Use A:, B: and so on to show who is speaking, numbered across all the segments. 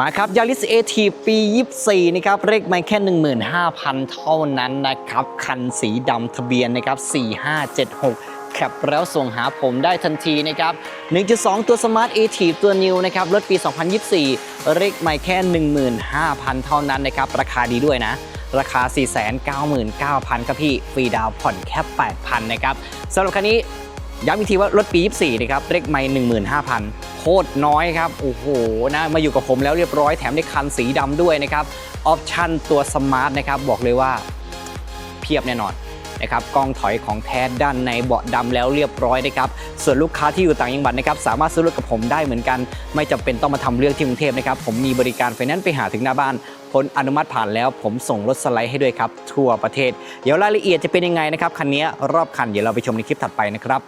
A: มาครับยาริสเอทีปี 24 นะครับ เลขไม่แค่ 15,000 เท่านั้นนะครับ คันสีดำทะเบียนนะครับ 4576แคปแล้วส่งหาผมได้ทันทีนะครับ 1.2 ตัวสมาร์ทเอทีตัวนิวนะครับรถปี 2024 เลขไม่แค่ 15,000 เท่านั้นนะครับ ราคาดีด้วยนะ ราคา 499,000 ครับพี่ ฟรีดาวผ่อนแค่ 8,000 นะครับสำหรับคันนี้ ย้ำอีกทีว่ารถปี 24 นะครับเลขไม่15,000โคตรน้อยครับ โอ้โหนะมาอยู่กับผมแล้วเรียบร้อยแถมได้คันสีดำด้วยนะครับออปชั่นตัวสมาร์ทนะครับบอกเลยว่าเพียบแน่นอนนะครับกล้องถอยของแท้ด้านในเบาะดำแล้วเรียบร้อยนะครับส่วนลูกค้าที่อยู่ต่างจังหวัดนะครับสามารถซื้อรถกับผมได้เหมือนกัน ไม่จำเป็นต้องมาทำเรื่องที่กรุงเทพนะครับผมมีบริการไฟแนนซ์ไปหาถึงหน้าบ้านผลอนุมัติผ่านแล้วผมส่งรถสไลด์ให้ด้วยครับทั่วประเทศ เดี๋ยวรายละเอียดจะเป็นยังไงนะครับคันนี้รอบคันเดี๋ยวเราไปชมในคลิปถัดไปนะครับ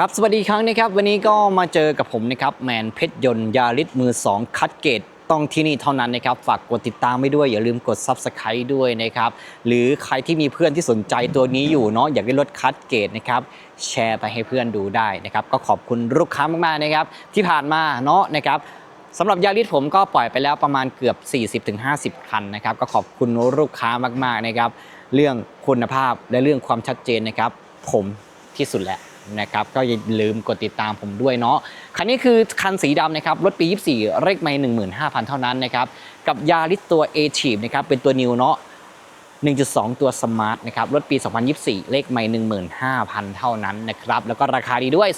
A: ครับสวัสดีครั้งนะครับ วันนี้ก็มาเจอกับผมนะครับแมนเพชรยนต์ยาริสมือ 2 คัดเกตต้องที่นี่เท่านั้นนะครับ ฝากกดติดตามไว้ด้วย อย่าลืมกด Subscribe ด้วยนะครับ หรือใครที่มีเพื่อนที่สนใจตัวนี้อยู่เนาะอยากได้รถคัดเกตนะครับ แชร์ไปให้เพื่อนดูได้นะครับ ก็ขอบคุณลูกค้ามากๆนะครับ ที่ผ่านมาเนาะนะครับสำหรับยาริสผมก็ปล่อยไปแล้วประมาณเกือบ 40-50 คันนะครับ ก็ขอบคุณลูกค้ามากๆนะครับ เรื่องคุณภาพและเรื่องความชัดเจนนะครับ ผมที่สุดแหละ นะครับก็อย่าลืมกดติดตามผมด้วยเนาะคันนี้คือคันสีดำนะครับรถปี 24 เลขไม่15,000 เท่านั้นนะครับกับยาริสตัว a t i v นะครับเป็นตัวนิวเนาะ1.2 ตัวสมาร์ทนะครับรถปี 2024 เลขไม่15,000 เท่านั้นนะครับแล้วก็ราคาดีด้วย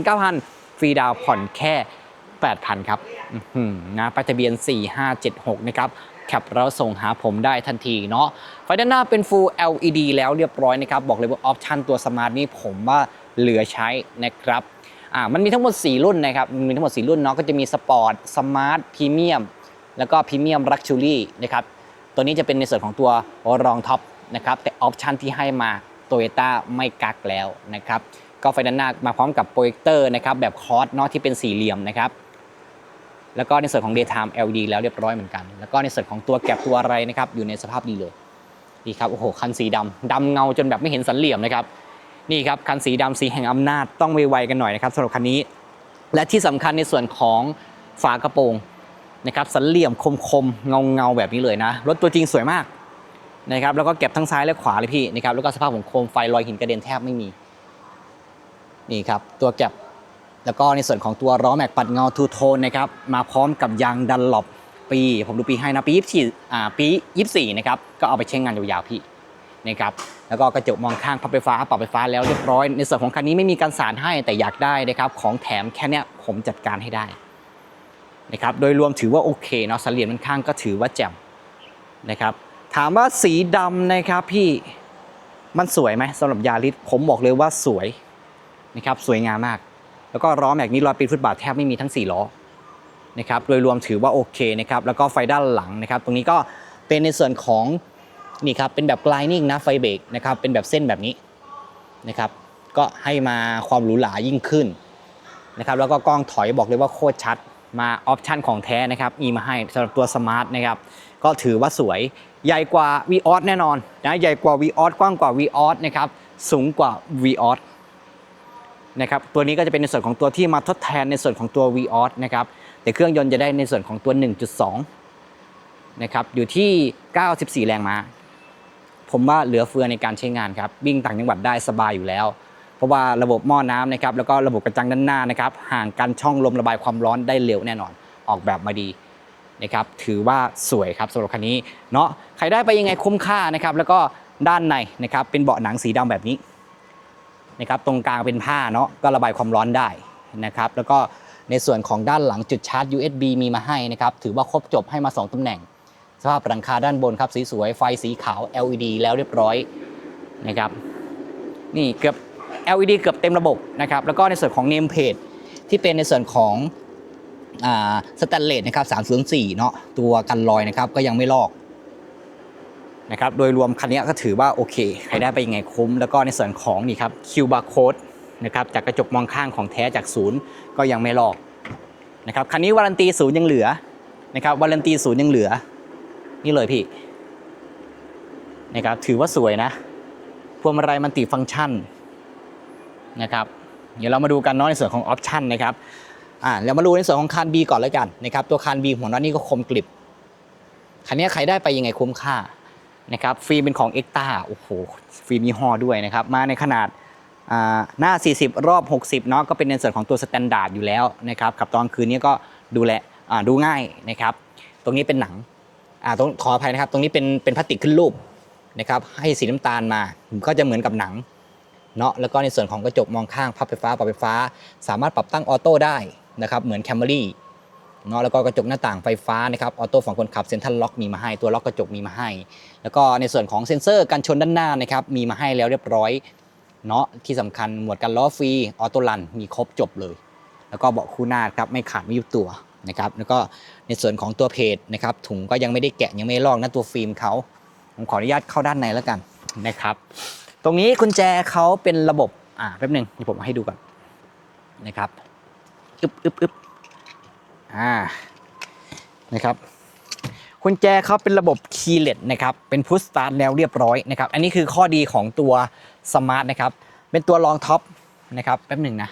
A: 499,000 ฟรีดาวผ่อนแค่ 8,000 ครับหือนะป้ายทะเบียน 4576 นะครับแคปแล้วส่งหาผมได้ทันทีเนาะไฟด้านหน้าเป็น Full LED แล้วเรียบร้อยนะครับ บอกเลยว่าออปชันตัวสมาร์ทนี่ผมว่า เหลือใช้นะครับอ่ามันมีทั้งหมด 4 รุ่นนะครับมันมีทั้งหมด 4 รุ่นเนาะก็จะมีสปอร์ตสมาร์ทพรีเมียมแล้วก็พรีเมียมลักชูรี่นะครับตัวนี้จะเป็นในส่วนของตัวรองท็อปนะครับแต่ออปชันที่ให้มาโตโยต้าไม่กักแล้วนะครับก็ไฟด้านหน้ามาพร้อมกับโปรเจคเตอร์นะครับแบบคอร์สเนาะที่เป็นสี่เหลี่ยมนะครับแล้วก็ในส่วนของ daytime LED แล้วเรียบร้อยเหมือนกัน แล้วก็ในส่วนของตัวแก็บตัวอะไรนะครับอยู่ในสภาพดีเลยดีครับโอ้โหคันสีดำดำเงาจนแบบไม่เห็นสันเหลี่ยมนะครับ นี่ครับคันสีดำสีแห่งอำนาจต้องไวๆกันหน่อยนะครับสำหรับคันนี้ และที่สำคัญในส่วนของฝากระโปรงนะครับสันเหลี่ยมคมๆเงาๆแบบนี้เลยนะรถตัวจริงสวยมากนะครับแล้วก็เก็บทั้งซ้ายและขวาเลยพี่นะครับแล้วก็สภาพของโคมไฟรอยหินกระเด็นแทบไม่มีนี่ครับตัวแก็บแล้วก็ในส่วนของตัวล้อแม็กปัดเงาทูโทนนะครับมาพร้อมกับยางดันหลบปี ผมดูปีให้นะปี24อ่าปี 24 นะครับ ก็เอาไปใช้งานยาวๆพี่ นะครับแล้วก็กระจกมองข้างพับไฟฟ้าปรับไฟฟ้าแล้วเรียบร้อย ในส่วนของคันนี้ไม่มีการสานให้แต่อยากได้นะครับของแถมแค่เนี้ยผมจัดการให้ได้นะครับโดยรวมถือว่าโอเคเนาะสันเหลี่ยมมันข้างก็ถือว่าแจ่มนะครับถามว่าสีดำนะครับพี่มันสวยไหมสำหรับยาริสผมบอกเลยว่าสวยนะครับสวยงามมาก แล้วก็ล้อแม็กนี้รอยปีนฟุตบาทแทบไม่มีทั้ง 4 ล้อนะครับโดยรวมถือว่าโอเคนะครับแล้วก็ไฟด้านหลังนะครับ ตรงนี้ก็เป็นในส่วนของ นี่ครับเป็นแบบ gliding นะไฟเบรกนะครับเป็นแบบเส้นแบบนี้นะครับก็ให้มาความหรูหรายิ่งขึ้นนะครับแล้วก็กล้องถอยบอกเลยว่าโคตรชัดมาออปชันของแท้นะครับมีมาให้สำหรับตัวสมาร์ทนะครับก็ถือว่าสวยใหญ่กว่า v ีออแน่นอนนะใหญ่กว่า v ีออกว้างกว่า v ีออนะครับสูงกว่า v ีออนะครับตัวนี้ก็จะเป็นในส่วนของตัวที่มาทดแทนในส่วนของตัว v ีออนะครับแต่เครื่องยนต์จะได้ในส่วนของตัว 1.2นะครับอยู่ที่ 94 แรงม้า ผมว่าเหลือเฟือในการใช้งานครับวิ่งต่างจังหวัดได้สบายอยู่แล้ว เพราะว่าระบบหม้อน้ำนะครับแล้วก็ระบบกระจังด้านหน้านะครับห่างกันช่องลมระบายความร้อนได้เร็วแน่นอนออกแบบมาดีนะครับถือว่าสวยครับสำหรับคันนี้เนาะใครได้ไปยังไงคุ้มค่านะครับแล้วก็ด้านในนะครับเป็นเบาะหนังสีดำแบบนี้นะครับตรงกลางเป็นผ้าเนาะก็ระบายความร้อนได้นะครับแล้วก็ในส่วนของด้านหลังจุดชาร์จ USB มีมาให้นะครับถือว่าครบจบให้มา 2ตำแหน่ง สภาพหลังคาด้านบนครับสีสวยไฟสีขาว LED แล้วเรียบร้อยนะครับนี่เกือบ LED เกือบเต็มระบบนะครับแล้วก็ในส่วนของ name plate ที่เป็นในส่วนของสแตนเลสนะครับ304เนาะตัวกันรอยนะครับก็ยังไม่ลอกนะครับโดยรวมคันนี้ก็ถือว่าโอเคใครได้ไปยังไงคุ้ม แล้วก็ในส่วนของนี่ครับคิวบาร์โค้ดนะครับจากกระจกมองข้างของแท้จากศูนย์ก็ยังไม่ลอกนะครับคันนี้วารันตีศูนย์ยังเหลือนะครับวารันตีศูนย์ยังเหลือ นี่เลยพี่นะครับถือว่าสวยนะพวงมาลัยมันติฟังก์ชันนะครับเดี๋ยวเรามาดูกันเนาะในส่วนของออปชันนะครับอ่าเรามาดูในส่วนของคาน B ก่อนแล้วกันนะครับตัวคาน B หัวน็อนี่ก็คมกริบคันนี้ใครได้ไปยังไงคุ้มค่านะครับฟิล์มเป็นของเอ็กตาโอ้โหฟิล์มยี่ห้อด้วยนะครับมาในขนาดอ่าหน้า 40 รอบ 60เนาะก็เป็นในส่วนของตัวสแตนดาร์ดอยู่แล้วนะครับกับตอนคืนนี้ก็ดูแลอ่าดูง่ายนะครับ ตรงนี้เป็นหนัง อ่าต้องขออภัยนะครับ ตรงนี้เป็นเป็นพลาสติกขึ้นรูปนะครับ ให้สีน้ำตาลมาก็จะเหมือนกับหนังเนาะแล้วก็ในส่วนของกระจกมองข้างพับไฟฟ้าปรับไฟฟ้า สามารถปรับตั้งออโต้ได้นะครับเหมือนแคมรี่เนาะแล้วก็กระจกหน้าต่างไฟฟ้านะครับออโต้ฝั่งคนขับเซ็นทรัลล็อกมีมาให้ตัวล็อกกระจกมีมาให้ แล้วก็ในส่วนของเซ็นเซอร์กันชนด้านหน้านะครับมีมาให้แล้วเรียบร้อยเนาะที่สำคัญหมวดกันล้อฟรีออโต้รันมีครบจบเลย แล้วก็เบาะคู่หน้าครับไม่ขาดไม่ยุบตัว นะครับแล้วก็ในส่วนของตัวเพจนะครับถุงก็ยังไม่ได้แกะยังไม่ลอกนะตัวฟิล์มเขาผมขออนุญาตเข้าด้านในแล้วกันนะครับ ตรงนี้กุญแจเขาเป็นระบบอ่าแป๊บหนึ่งเดี๋ยวผมให้ดูก่อนนะครับอึบอึบอึบอ่านะครับกุญแจเขาเป็นระบบคีย์เลสนะครับเป็นพุชสตาร์ทแล้วเรียบร้อยนะครับอันนี้คือข้อดีของตัวสมาร์ทนะครับเป็นตัวรองท็อปนะครับแป๊บหนึ่งนะ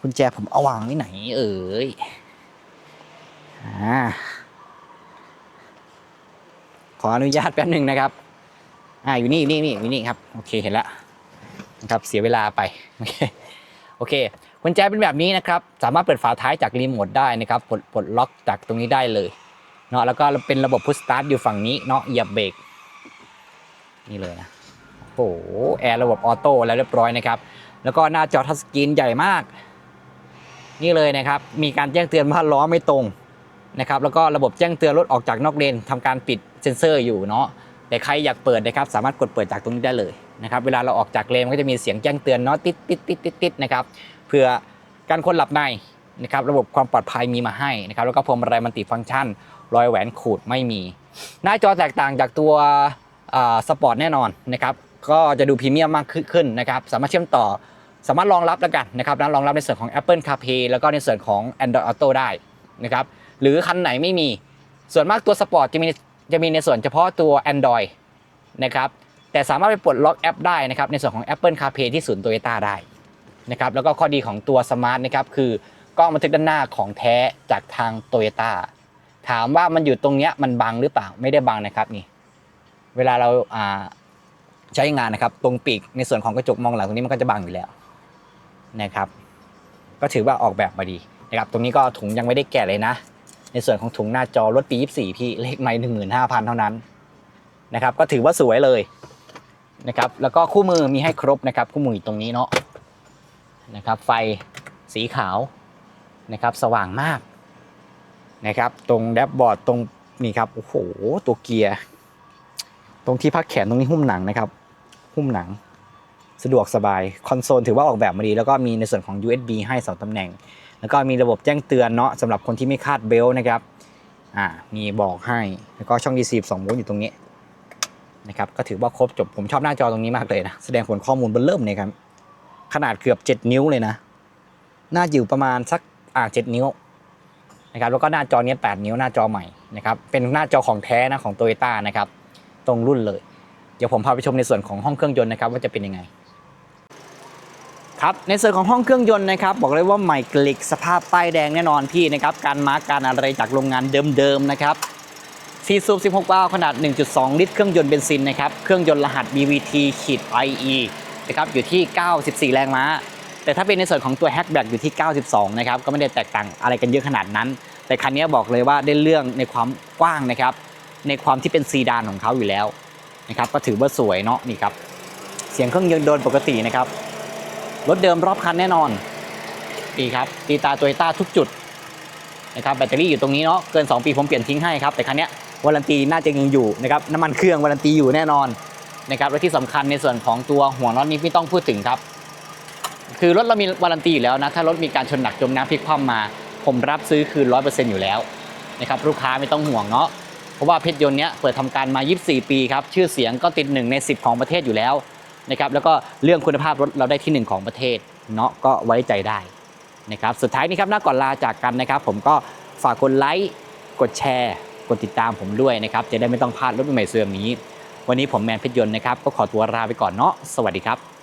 A: กุญแจผมเอาวางไว้ไหนเอ่ย ขออนุญาตแป๊บหนึ่งนะครับ อ่าอยู่นี่อยู่นี่นี่อยู่นี่ครับ โอเคเห็นแล้วนะครับเสียเวลาไป โอเคโอเคกุญแจเป็นแบบนี้นะครับ สามารถเปิดฝาท้ายจากรีโมทได้นะครับปลดปลดล็อกจากตรงนี้ได้เลยเนาะแล้วก็เป็นระบบพุชสตาร์ทอยู่ฝั่งนี้เนาะเหยียบเบรกนี่เลยนะโอ้โหแอร์ระบบออโต้แล้วเรียบร้อยนะครับ แล้วก็หน้าจอทัชสกรีนใหญ่มาก นี่เลยนะครับ มีการแจ้งเตือนว่าล้อไม่ตรง นะครับแล้วก็ระบบแจ้งเตือนรถออกจากนอกเลนทำการปิดเซ็นเซอร์อยู่เนาะแต่ใครอยากเปิดนะครับสามารถกดเปิดจากตรงนี้ได้เลยนะครับเวลาเราออกจากเลนมันก็จะมีเสียงแจ้งเตือนเนาะติดติดติดติดติดนะครับเพื่อการคนหลับในนะครับระบบความปลอดภัยมีมาให้นะครับแล้วก็พวงมาลัยมันติฟังก์ชัน รอยแหวนขูดไม่มี หน้าจอแตกต่างจากตัวสปอร์ตแน่นอนนะครับก็จะดูพรีเมียมมากขึ้นนะครับสามารถเชื่อมต่อสามารถรองรับแล้วกันนะครับนะรองรับในส่วนของ Apple CarPlay แล้วก็ในส่วนของ Android Auto ได้นะครับ หรือคันไหนไม่มี ส่วนมากตัวสปอร์ตจะมีจะมีในส่วนเฉพาะตัว Android นะครับแต่สามารถไปปลดล็อกแอปได้นะครับในส่วนของ Apple CarPlay ที่ศูนย์โตโยต้าได้นะครับแล้วก็ข้อดีของตัวสมาร์ทนะครับคือกล้องบันทึกด้านหน้าของแท้จากทางโตโยต้าถามว่ามันอยู่ตรงเนี้ยมันบังหรือเปล่าไม่ได้บังนะครับนี่เวลาเราอ่าใช้งานนะครับตรงปีกในส่วนของกระจกมองหลังตรงนี้มันก็จะบังอยู่แล้วนะครับก็ถือว่าออกแบบมาดีนะครับตรงนี้ก็ถุงยังไม่ได้แกะเลยนะ ในส่วนของถุงหน้าจอรถปี 24 พี่เลขไม่15,000เท่านั้นนะครับ ก็ถือว่าสวยเลยนะครับ แล้วก็คู่มือมีให้ครบนะครับ คู่มืออยู่ตรงนี้เนาะนะครับ ไฟสีขาวนะครับ สว่างมากนะครับ ตรงแดชบอร์ดตรงนี่ครับโอ้โหตัวเกียร์ตรงที่พักแขนตรงนี้หุ้มหนังนะครับ หุ้มหนังสะดวกสบาย คอนโซลถือว่าออกแบบมาดี แล้วก็มีในส่วนของ USB ให้สองตำแหน่ง แล้วก็มีระบบแจ้งเตือนเนาะสำหรับคนที่ไม่คาดเบลต์นะครับอ่ามีบอกให้แล้วก็ช่อง DC 2โวลต์อยู่ตรงนี้นะครับก็ถือว่าครบจบผมชอบหน้าจอตรงนี้มากเลยนะแสดงผลข้อมูลบนเริ่มเลยครับขนาดเกือบ 7 นิ้วเลยนะหน้าอยู่ประมาณสักอ่า7นิ้วนะครับแล้วก็หน้าจอเนี้ย8นิ้วหน้าจอใหม่นะครับเป็นหน้าจอของแท้นะของโตโยต้านะครับตรงรุ่นเลย เดี๋ยวผมพาไปชมในส่วนของห้องเครื่องยนต์นะครับว่าจะเป็นยังไง ครับในส่วนของห้องเครื่องยนต์นะครับบอกเลยว่าใหม่กลิกสภาพป้ายแดงแน่นอนพี่นะครับการมาร์กการอะไรจากโรงงานเดิมๆนะครับซีซูบ16วาล์วขนาด 1.2 ลิตรเครื่องยนต์เบนซินนะครับเครื่องยนต์รหัส BVT ขีด IE นะครับอยู่ที่ 94 แรงม้า แต่ถ้าเป็นในส่วนของตัวแฮชแบ็กอยู่ที่ 92 นะครับก็ไม่ได้แตกต่างอะไรกันเยอะขนาดนั้น แต่คันนี้บอกเลยว่าได้เรื่องในความกว้างนะครับในความที่เป็นซีดานของเขาอยู่แล้วนะครับก็ถือว่าสวยเนาะนี่ครับเสียงเครื่องยนต์โดนปกตินะครับ รถเดิมรอบคันแน่นอนดีครับตีตาโตโยต้าทุกจุดนะครับแบตเตอรี่อยู่ตรงนี้เนาะเกิน 2 ปีผมเปลี่ยนทิ้งให้ครับ แต่คันเนี้ยวารันตีน่าจะยังอยู่นะครับน้ำมันเครื่องวารันตีอยู่แน่นอนนะครับและที่สำคัญในส่วนของตัวหัวน็อตนี้ไม่ต้องพูดถึงครับ คือรถเรามีวารันตีอยู่แล้วนะถ้ารถมีการชนหนักจมน้ำพลิกคว่ำมา ผมรับซื้อคืน 100%อยู่แล้วนะครับลูกค้าไม่ต้องห่วงเนาะเพราะว่าเพชรยนต์เนี้ยเปิดทำการมา 24 ปีครับชื่อเสียงก็ติดหนึ่งใน 10 ของประเทศอยู่แล้ว นะครับแล้วก็เรื่องคุณภาพรถเราได้ที่หนึ่งของประเทศเนาะก็ไว้ใจได้นะครับสุดท้ายนี้ครับหน้าก่อนลาจากกันนะครับ ผมก็ฝากกดไลค์กดแชร์ กดติดตามผมด้วยนะครับจะได้ไม่ต้องพลาดรถใหม่เสื่อมนี้ วันนี้ผมแมนเพชรยนต์นะครับก็ขอตัวลาไปก่อนเนาะสวัสดีครับ